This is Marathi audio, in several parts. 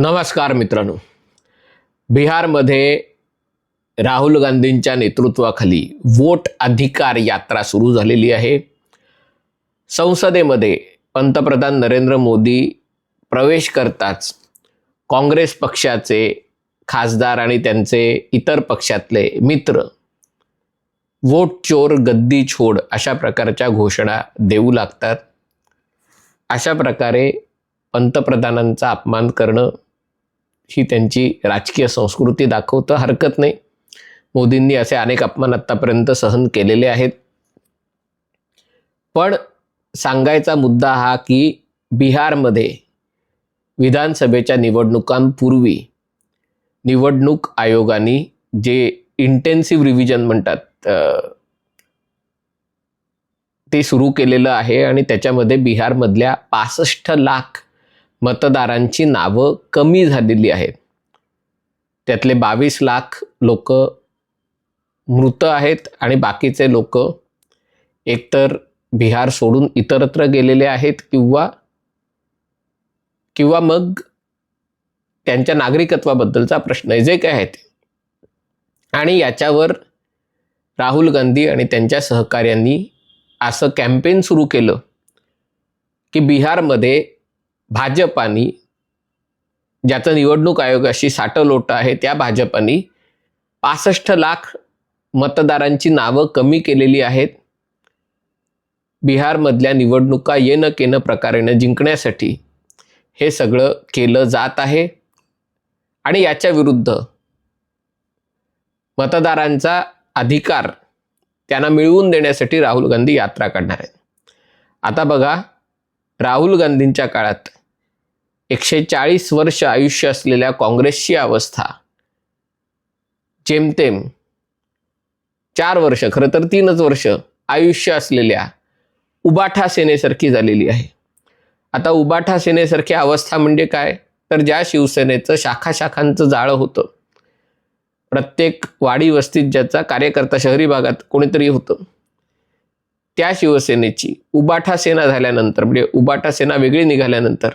नमस्कार मित्रांनो. बिहारमध्ये राहुल गांधींच्या नेतृत्वाखाली वोट अधिकार यात्रा सुरू झालेली आहे. संसदेमध्ये पंतप्रधान नरेंद्र मोदी प्रवेश करताच काँग्रेस पक्षाचे खासदार आणि त्यांचे इतर पक्षातले मित्र वोट चोर गद्दी छोड अशा प्रकारच्या घोषणा देऊ लागतात. अशा प्रकारे पंतप्रधानांचा अपमान करणं ही त्यांची राजकीय संस्कृती दाखवतं हरकत नाही. मोदींनी असे अनेक अपमान आत्तापर्यंत सहन केलेले आहेत. पण सांगायचा मुद्दा हा की बिहारमध्ये विधानसभेच्या निवडणुकांपूर्वी निवडणूक आयोगाने जे इंटेन्सिव्ह रिव्हिजन म्हणतात ते सुरू केलेलं आहे आणि त्याच्यामध्ये बिहारमधल्या पासष्ट लाख मतदारांची नावं कमी झालेली आहेत. त्यातले बावीस लाख लोक मृत आहेत आणि बाकीचे लोक एकतर बिहार सोडून इतरत्र गेलेले आहेत किंवा किंवा मग त्यांच्या नागरिकत्वाबद्दलचा प्रश्न आहे जे काय आहे ते. आणि याच्यावर राहुल गांधी आणि त्यांच्या सहकाऱ्यांनी असं कॅम्पेन सुरू केलं की बिहारमध्ये भाजपानी ज्याचं निवडणूक आयोगाशी साठलोट आहे त्या भाजपानी पासष्ट लाख मतदारांची नावं कमी केलेली आहेत. बिहारमधल्या निवडणुका येणं केनं प्रकारेनं जिंकण्यासाठी हे सगळं केलं जात आहे. आणि याच्या विरुद्ध मतदारांचा अधिकार त्यांना मिळवून देण्यासाठी राहुल गांधी यात्रा काढणार आहेत. आता बघा राहुल गांधींच्या काळात एकशे चाळीस वर्ष आयुष्य असलेल्या काँग्रेसची अवस्था. जेमतेम चार वर्ष खरं तर तीनच वर्ष आयुष्य असलेल्या उबाठा सेनेसारखी झालेली आहे. आता उबाठा सेनेसारखी अवस्था म्हणजे काय? तर ज्या शिवसेनेचं शाखा शाखांचं जाळं होतं. प्रत्येक वाडी वस्तीत ज्याचा कार्यकर्ता शहरी भागात कोणीतरी होतं. त्या शिवसेनेची उबाठा सेना झाल्यानंतर म्हणजे उबाठा सेना वेगळी निघाल्यानंतर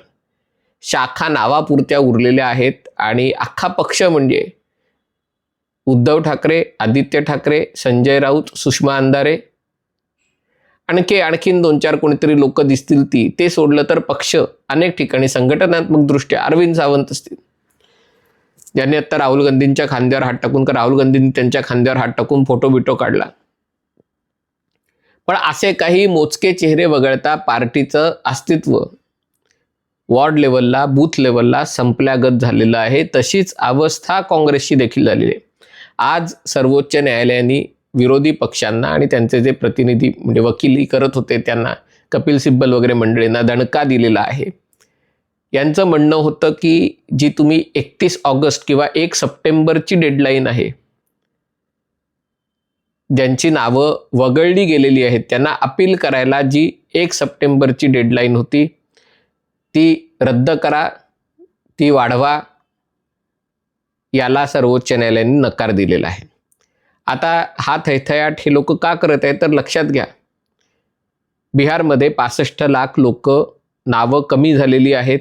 शाखा नावापुरत्या उरलेल्या आहेत आणि अख्खा पक्ष म्हणजे उद्धव ठाकरे आदित्य ठाकरे संजय राऊत सुषमा अंधारे. आणखी आणखीन दोन चार कोणीतरी लोक दिसतील ती ते सोडलं तर पक्ष अनेक ठिकाणी संघटनात्मक दृष्ट्या अरविंद सावंत असतील. ज्यांनी आता राहुल गांधींच्या खांद्यावर हात टाकून का राहुल गांधींनी त्यांच्या खांद्यावर हात टाकून फोटो बिटो काढला. पण असे काही मोजके चेहरे वगळता पार्टीचं अस्तित्व वॉर्ड लेवलला बूथ लेवलला संपल्यागत झालेलं आहे. तशीच अवस्था काँग्रेसची देखील झालेली आहे. आज सर्वोच्च न्यायालयाने विरोधी पक्षांना आणि त्यांचे जे प्रतिनिधी म्हणजे वकिली करत होते त्यांना कपिल सिब्बल वगैरे मंडळींना दणका दिलेला आहे. यांचं म्हणणं होतं की जी तुम्ही एकतीस ऑगस्ट किंवा एक सप्टेंबरची डेडलाईन आहे ज्यांची नावं वगळली गेलेली आहेत त्यांना अपील करायला जी एक सप्टेंबरची डेडलाईन होती ती रद्द करा ती वाढवा याला सर्वोच्च न्यायालयाने नकार दिलेला आहे. आता हा थैथयाट हे लोक का करत आहेत तर लक्षात घ्या. बिहारमध्ये पासष्ट लाख लोक नावं कमी झालेली आहेत.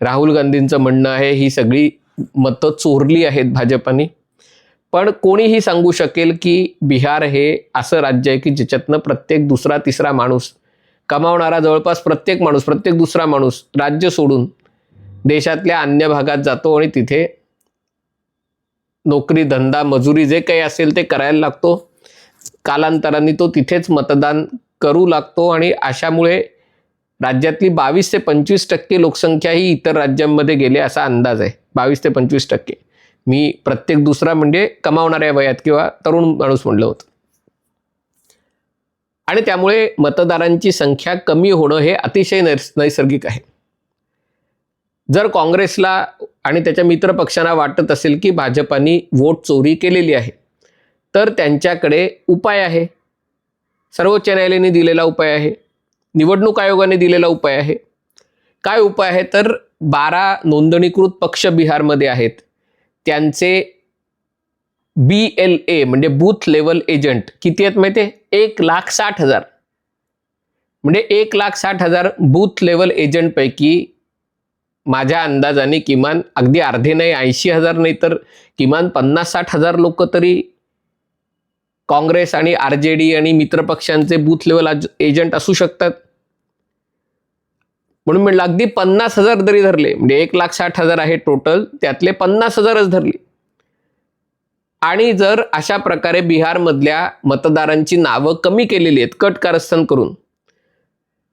राहुल गांधींचं म्हणणं आहे ही सगळी मतं चोरली आहेत भाजपाने. पण कोणीही सांगू शकेल की बिहार हे असं राज्य आहे की ज्याच्यातनं प्रत्येक दुसरा तिसरा माणूस कमावणारा जवळपास प्रत्येक माणूस प्रत्येक दुसरा माणूस राज्य सोडून देशातल्या अन्य भागात जातो आणि तिथे नोकरी धंदा मजुरी जे काही असेल ते करायला लागतो. कालांतराने तो तिथेच मतदान करू लागतो आणि अशामुळे राज्यातली बावीस ते पंचवीस टक्के लोकसंख्या ही इतर राज्यांमध्ये गेले असा अंदाज आहे. बावीस ते पंचवीस टक्के. मी प्रत्येक दुसरा म्हणजे कमावणाऱ्या वयात किंवा तरुण माणूस म्हणलं होतं. आणि त्यामुळे मतदारांची संख्या कमी होणं हे अतिशय नैस नैसर्गिक आहे. जर काँग्रेसला आणि त्याच्या मित्रपक्षांना वाटत असेल की भाजपाने वोट चोरी केलेली आहे तर त्यांच्याकडे उपाय आहे. सर्वोच्च न्यायालयाने दिलेला उपाय आहे. निवडणूक आयोगाने दिलेला उपाय आहे. काय उपाय आहे? तर बारा नोंदणीकृत पक्ष बिहारमध्ये आहेत. त्यांचे बी एल ए म्हणजे बूथ लेवल एजंट किती आहेत माहिती आहे? एक लाख साठ हजार. म्हणजे एक लाख साठ हजार बूथ लेवल एजंटपैकी माझ्या अंदाजाने किमान अगदी अर्धे नाही ऐंशी हजार नाही तर किमान पन्नास साठ हजार लोक तरी काँग्रेस आणि आर जे डी आणि मित्रपक्षांचे बूथ लेवल एजंट असू शकतात. म्हणून म्हटलं अगदी पन्नास हजार जरी धरले. म्हणजे एक लाख साठ हजार आहे टोटल त्यातले पन्नास हजारच धरले. आणि जर अशा प्रकारे बिहारमधल्या मतदारांची नावं कमी केलेली आहेत कट कारस्थान करून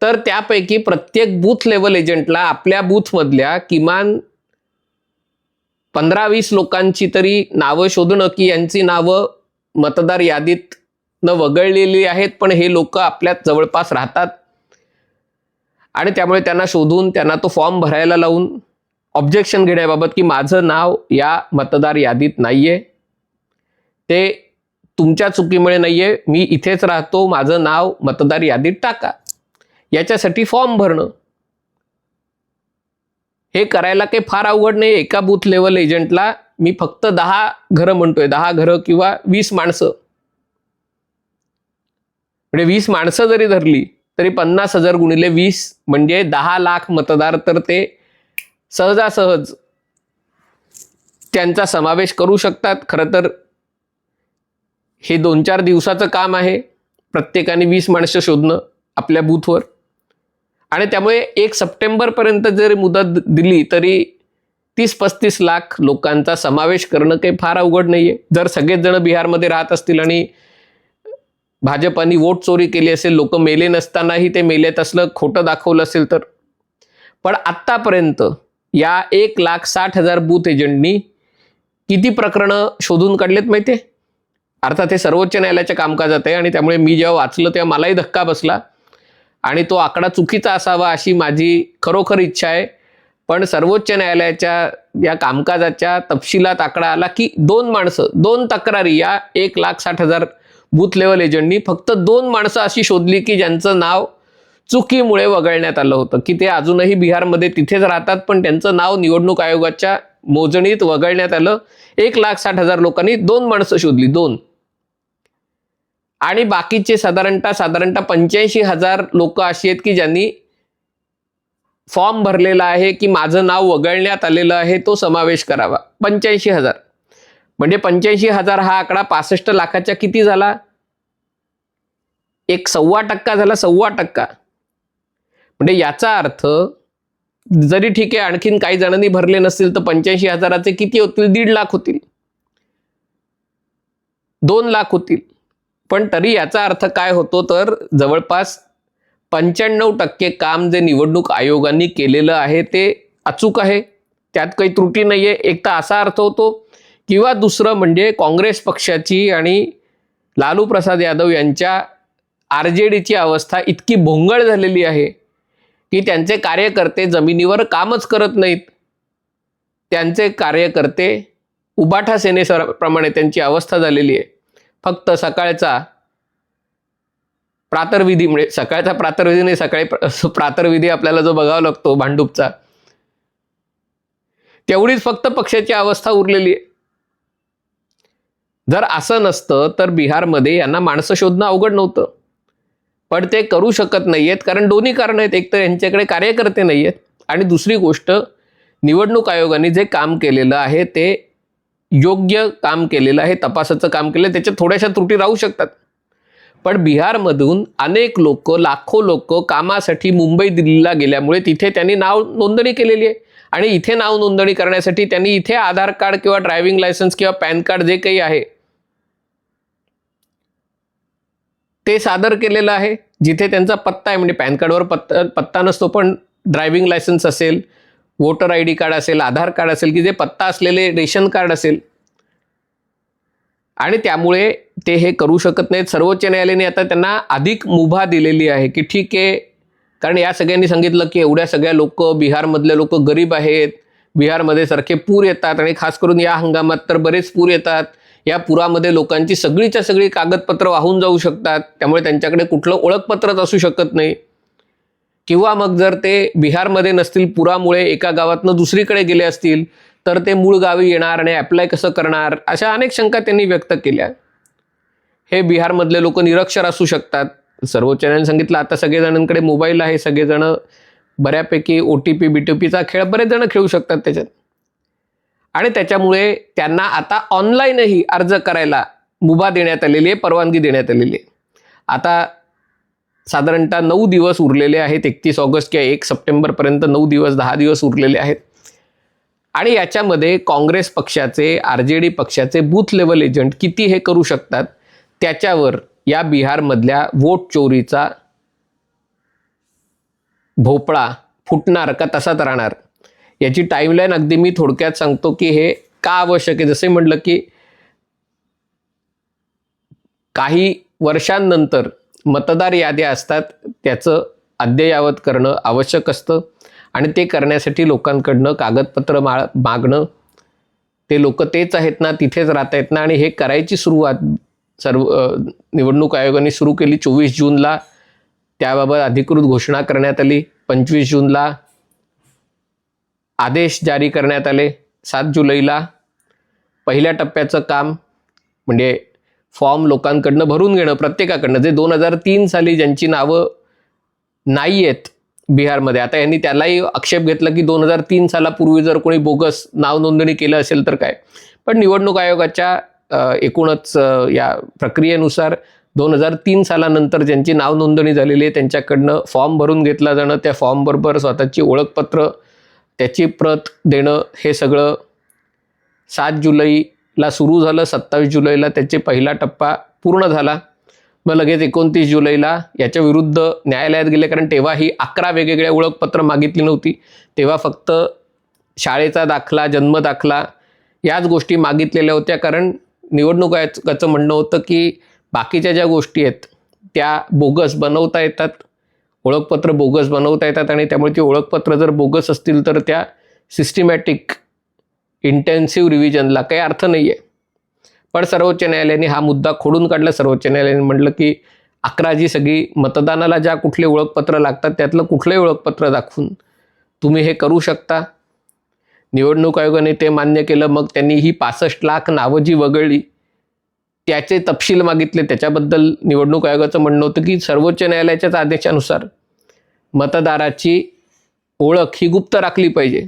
तर त्यापैकी प्रत्येक बूथ लेवल एजंटला आपल्या बूथमधल्या किमान पंधरा वीस लोकांची तरी नावं शोधणं की यांची नावं मतदार यादीत न वगळलेली आहेत पण हे लोक आपल्यात जवळपास राहतात. आणि त्यामुळे त्यांना शोधून त्यांना तो फॉर्म भरायला लावून ऑब्जेक्शन घेण्याबाबत की माझं नाव या मतदार यादीत नाहीये. ते तुमच्या चुकीमुळे नाहीये मी इथेच राहतो माझं नाव मतदार यादीत टाका. याच्यासाठी फॉर्म भरणं. हे करायला काही फार अवघड नाही एका बूथ लेवल एजंटला मी फक्त दहा घरं म्हणतोय दहा घरं किंवा वीस माणसं. म्हणजे वीस माणसं जरी धरली तरी पन्नास हजार गुणिले वीस म्हणजे दहा लाख मतदार तर ते सहजासहज त्यांचा समावेश करू शकतात. खरं तर हे दोन चार दिवसाचं काम आहे. प्रत्येकाने वीस माणसं शोधणं आपल्या बूथवर. आणि त्यामुळे एक सप्टेंबरपर्यंत जरी मुदत दिली तरी तीस पस्तीस लाख लोकांचा समावेश करणं काही फार अवघड नाही आहे जर सगळेच जण बिहारमध्ये राहत असतील आणि भाजपानी वोट चोरी केली असेल लोक मेले नसतानाही ते मेलेत असलं खोटं दाखवलं असेल तर. पण आत्तापर्यंत या एक लाख साठ हजार बूथ एजंटनी किती प्रकरणं शोधून काढलेत माहिती आहे अर्थात हे सर्वोच्च न्यायालयाच्या कामकाजात आहे आणि त्यामुळे मी जेव्हा वाचलं तेव्हा मलाही धक्का बसला. आणि तो आकडा चुकीचा असावा अशी माझी खरोखर इच्छा आहे. पण सर्वोच्च न्यायालयाच्या या कामकाजाच्या तपशिलात आकडा आला की दोन माणसं दोन तक्रारी या एक लाख साठ हजार बूथ लेवल एजंटनी फक्त दोन माणसं अशी शोधली की ज्यांचं नाव चुकीमुळे वगळण्यात आलं होतं. की ते अजूनही बिहारमध्ये तिथेच राहतात पण त्यांचं नाव निवडणूक आयोगाच्या मोजणीत वगळण्यात आलं. एक लाख साठ हजार लोकांनी दोन माणसं शोधली दोन. आणि बाकीचे साधारणतः साधारणतः पंच्याऐंशी हजार लोक अशी आहेत की ज्यांनी फॉर्म भरलेला आहे की माझं नाव वगळण्यात आलेलं आहे तो समावेश करावा. पंच्याऐंशी हजार. म्हणजे पंच्याऐंशी हजार हा आकडा पासष्ट लाखाच्या किती झाला? एक सव्वा टक्का झाला सव्वा टक्का. म्हणजे याचा अर्थ जरी ठीक आहे आणखीन काही जणांनी भरले नसतील तर पंच्याऐंशी हजाराचे किती होतील? दीड लाख होतील. दोन लाख होतील. पण तरी याचा अर्थ काय होतो तर जवळपास पंच्याण्णव टक्के काम जे निवडणूक आयोगाने केलेलं आहे ते अचूक आहे. त्यात काही त्रुटी नाही आहे एक तर असा अर्थ होतो किंवा दुसरं म्हणजे काँग्रेस पक्षाची आणि लालू प्रसाद यादव यांच्या आर जे डीची अवस्था इतकी भोंगळ झालेली आहे की त्यांचे कार्यकर्ते जमिनीवर कामच करत नाहीत. त्यांचे कार्यकर्ते उबाठा सेनेप्रमाणे त्यांची अवस्था झालेली आहे. फक्त सकाळचा प्रातर्विधी म्हणजे सकाळचा प्रातर्विधी नाही सकाळी प्रातर्विधी आपल्याला जो बघावा लागतो भांडूपचा तेवढीच फक्त पक्षाची अवस्था उरलेली आहे. जर असं नसतं तर बिहारमध्ये यांना माणसं शोधणं अवघड नव्हतं. पण ते करू शकत नाहीयेत कारण दोन्ही कारण आहेत. एक तर यांच्याकडे कार्यकर्ते नाही आहेत आणि दुसरी गोष्ट निवडणूक आयोगाने जे काम केलेलं आहे ते योग्य काम केलेलं आहे तपासाचं काम केलं त्याच्यात थोड्याशा त्रुटी राहू शकतात. पण बिहारमधून अनेक लोक लाखो लोक कामासाठी मुंबई दिल्लीला गेल्यामुळे तिथे त्यांनी नाव नोंदणी केलेली आहे. आणि इथे नाव नोंदणी करण्यासाठी त्यांनी इथे आधार कार्ड किंवा ड्रायव्हिंग लायसन्स किंवा पॅन कार्ड जे काही आहे ते सादर केलेलं आहे. जिथे त्यांचा पत्ता आहे म्हणजे पॅन कार्डवर पत्ता पत्ता नसतो पण ड्रायव्हिंग लायसन्स असेल वोटर आय डी कार्ड असेल आधार कार्ड असेल की जे पत्ता असलेले रेशन कार्ड असेल. आणि त्यामुळे ते हे करू शकत नाहीत. सर्वोच्च न्यायालयाने आता त्यांना अधिक मुभा दिलेली आहे की ठीक आहे. कारण या सगळ्यांनी सांगितलं की एवढ्या सगळ्या लोक बिहारमधले लोक गरीब आहेत. बिहारमध्ये सारखे पूर येतात आणि खास करून या हंगामात तर बरेच पूर येतात. या पुरामध्ये लोकांची सगळीच्या सगळी कागदपत्र वाहून जाऊ शकतात. त्यामुळे त्यांच्याकडे कुठलं ओळखपत्रच असू शकत नाही. किंवा मग जर ते बिहारमध्ये नसतील पुरामुळे एका गावातनं दुसरीकडे गेले असतील तर ते मूळ गावी येणार आणि ॲप्लाय कसं करणार अशा अनेक शंका त्यांनी व्यक्त केल्या. हे बिहारमधले लोक निरक्षर असू शकतात. सर्वोच्च न्यायालयाने सांगितलं आता सगळेजणांकडे मोबाईल आहे सगळेजण बऱ्यापैकी O T P B T पीचा खेळ बरेच जण खेळू शकतात त्याच्यात. आणि त्याच्यामुळे त्यांना आता ऑनलाईनही अर्ज करायला मुभा देण्यात आलेली आहे परवानगी देण्यात आलेली आहे. आता साधारणतः नऊ दिवस उरलेले आहेत एकतीस ऑगस्ट किंवा एक सप्टेंबरपर्यंत नऊ दिवस दहा दिवस उरलेले आहेत. आणि याच्यामध्ये काँग्रेस पक्षाचे आर जे डी पक्षाचे बूथ लेवल एजंट किती हे करू शकतात? त्याच्यावर या बिहारमधल्या वोट चोरीचा भोपळा फुटणार का तसाच राहणार? याची टाईमलाईन अगदी मी थोडक्यात सांगतो की हे का आवश्यक आहे? जसे म्हटलं की काही वर्षांनंतर मतदार याद्या असतात त्याचं अद्ययावत करणं आवश्यक असतं आणि ते करण्यासाठी लोकांकडनं कागदपत्र मा मागणं ते लोक तेच आहेत ना तिथेच राहत आहेत ना आणि हे करायची सुरुवात सर्व निवडणूक आयोगाने सुरू केली चोवीस जूनला. त्याबाबत अधिकृत घोषणा करण्यात आली पंचवीस जूनला. आदेश जारी करण्यात आले सात जुलैला. पहिल्या टप्प्याचं काम म्हणजे फॉर्म लोकांकडनं भरून घेणं प्रत्येकाकडनं. जे दोन हजार तीन साली ज्यांची नावं नाही आहेत बिहारमध्ये आता यांनी त्यालाही आक्षेप घेतला की दोन हजार तीन सालापूर्वी जर कोणी बोगस नाव नोंदणी केलं असेल तर काय? पण निवडणूक आयोगाच्या एकूणच या प्रक्रियेनुसार दोन हजार तीन सालानंतर ज्यांची नाव नोंदणी झालेली आहे त्यांच्याकडनं फॉर्म भरून घेतला जाणं त्या फॉर्मबरोबर स्वतःची ओळखपत्र त्याची प्रत देणं हे सगळं सात जुलै ला सुरू झालं सत्तावीस जुलैला त्याचे पहिला टप्पा पूर्ण झाला. मग लगेच एकोणतीस जुलैला याच्या विरुद्ध न्यायालयात गेले कारण तेव्हा ही अकरा वेगवेगळ्या ओळखपत्र मागितली नव्हती. तेव्हा फक्त शाळेचा दाखला जन्म दाखला याच गोष्टी मागितलेल्या होत्या कारण निवडणुकाचं म्हणणं होतं की बाकीच्या ज्या गोष्टी आहेत त्या बोगस बनवता येतात. ओळखपत्र बोगस बनवता येतात आणि त्यामुळे ती ओळखपत्र जर बोगस असतील तर त्या सिस्टमॅटिक इंटेन्सिव्ह रिव्हिजनला काही अर्थ नाही आहे पण सर्वोच्च न्यायालयाने हा मुद्दा खोडून काढला. सर्वोच्च न्यायालयाने म्हटलं की अकरा जी सगळी मतदानाला ज्या कुठले ओळखपत्र लागतात त्यातलं कुठलंही ओळखपत्र दाखवून तुम्ही हे करू शकता. निवडणूक आयोगाने ते मान्य केलं मग त्यांनी ही पासष्ट लाख नावं जी वगळली त्याचे तपशील मागितले. त्याच्याबद्दल निवडणूक आयोगाचं म्हणणं होतं की सर्वोच्च न्यायालयाच्याच आदेशानुसार मतदाराची ओळख ही गुप्त राखली पाहिजे.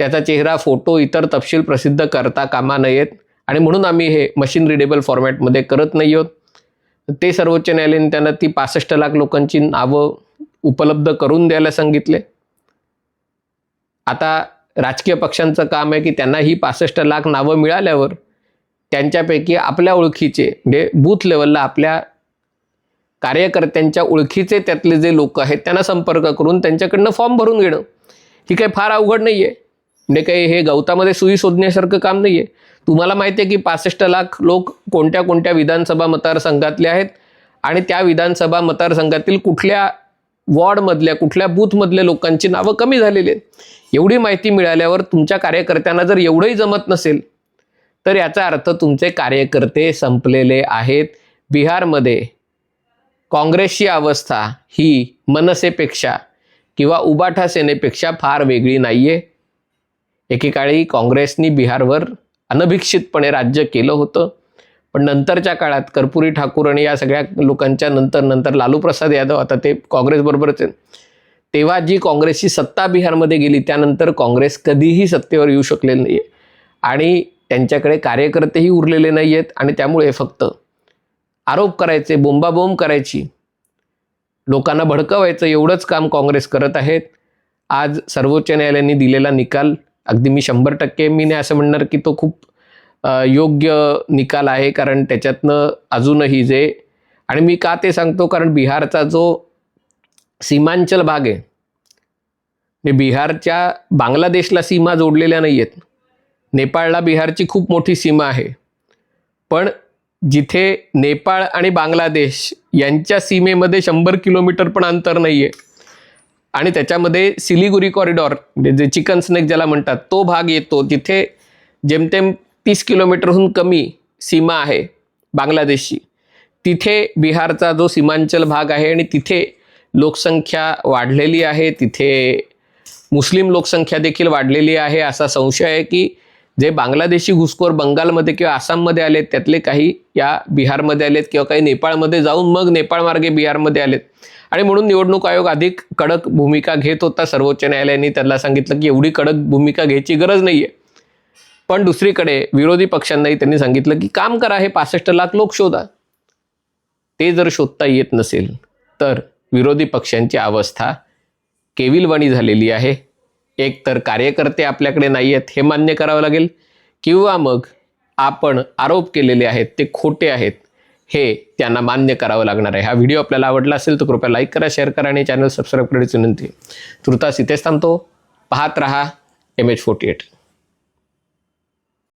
त्याचा चेहरा फोटो इतर तपशील प्रसिद्ध करता कामा नयेत. आणि म्हणून आम्ही हे मशीन रिडेबल फॉर्मॅटमध्ये करत नाही आहोत. ते सर्वोच्च न्यायालयाने त्यांना ती पासष्ट लाख लोकांची नावं उपलब्ध करून द्यायला सांगितले. आता राजकीय पक्षांचं काम आहे की त्यांना ही पासष्ट लाख नावं मिळाल्यावर त्यांच्यापैकी आपल्या ओळखीचे म्हणजे बूथ लेवलला आपल्या कार्यकर्त्यांच्या ओळखीचे त्यातले जे लोक आहेत त्यांना संपर्क करून त्यांच्याकडनं फॉर्म भरून घेणं. ही काही फार अवघड नाही आहे म्हणजे काही हे गवतामध्ये सुई शोधण्यासारखं काम नाही आहे तुम्हाला माहिती आहे की पासष्ट लाख लोक कोणत्या कोणत्या विधानसभा मतदारसंघातले आहेत आणि त्या विधानसभा मतदारसंघातील कुठल्या वॉर्डमधल्या कुठल्या बूथमधल्या लोकांची नावं कमी झालेली आहेत. एवढी माहिती मिळाल्यावर तुमच्या कार्यकर्त्यांना जर एवढंही जमत नसेल तर याचा अर्थ तुमचे कार्यकर्ते संपलेले आहेत. बिहारमध्ये काँग्रेसची अवस्था ही मनसेपेक्षा किंवा उबाठा सेनेपेक्षा फार वेगळी नाही आहे एकेकाळी काँग्रेसनी बिहारवर अनभिक्षितपणे राज्य केलं होतं. पण नंतरच्या काळात कर्पुरी ठाकूर आणि या सगळ्या लोकांच्या नंतर नंतर लालू प्रसाद यादव आता ते काँग्रेसबरोबरच तेव्हा जी काँग्रेसची सत्ता बिहारमध्ये गेली त्यानंतर काँग्रेस कधीही सत्तेवर येऊ शकलेली नाही आहे आणि त्यांच्याकडे कार्यकर्तेही उरलेले नाही आहेत आणि त्यामुळे फक्त आरोप करायचे बोंबाबोंब करायची. लोकांना भडकवायचं एवढंच काम काँग्रेस करत आहेत. आज सर्वोच्च न्यायालयाने दिलेला निकाल अगदी मी शंभर टक्के मी नाही असं म्हणणार की तो खूप योग्य निकाल आहे कारण त्याच्यातनं अजूनही जे आणि मी का ते सांगतो कारण बिहारचा जो सीमांचल भाग आहे म्हणजे बिहारच्या बांगलादेशला सीमा जोडलेल्या नाही आहेत नेपाळला बिहारची खूप मोठी सीमा आहे. पण जिथे नेपाळ आणि बांगलादेश यांच्या सीमेमध्ये शंभर किलोमीटर पण अंतर नाही आहे आणि त्याच्यामध्ये सिलिगुरी कॉरिडॉर म्हणजे जे चिकन स्नेक ज्याला म्हणतात तो भाग येतो तिथे जेमतेम तीस किलोमीटरहून कमी सीमा आहे बांगलादेशची. तिथे बिहारचा जो सीमांचल भाग आहे आणि तिथे लोकसंख्या वाढलेली आहे तिथे मुस्लिम लोकसंख्या देखील वाढलेली आहे असा संशय आहे की जे बांगलादेशी घुसखोर बंगालमध्ये किंवा आसाममध्ये आलेत त्यातले काही या बिहारमध्ये आलेत किंवा काही नेपाळमध्ये जाऊन मग नेपाळमार्गे बिहारमध्ये आलेत. आणि म्हणून निवडणूक आयोग अधिक कडक भूमिका घेत होता. सर्वोच्च न्यायालयाने त्यांना सांगितलं की एवढी कडक भूमिका घ्यायची गरज नाही आहे पण दुसरीकडे विरोधी पक्षांनाही त्यांनी सांगितलं की काम करा हे पासष्ट लाख लोक शोधा. ते जर शोधता येत नसेल तर विरोधी पक्षांची अवस्था केविलवाणी झालेली आहे. एक तर कार्यकर्ते आपल्याकडे नाही आहेत हे मान्य करावं लागेल. किंवा मग आपण आरोप केलेले आहेत ते खोटे आहेत. हे त्यांना मान्य करावं लागणार आहे. हा व्हिडिओ आपल्याला आवडला असेल तर कृपया लाईक करा शेअर करा आणि चॅनल सबस्क्राईब करण्याची विनंती. तृतास तुर्तास इथेच थांबतो. पाहत रहा एम एच फोर्टी एट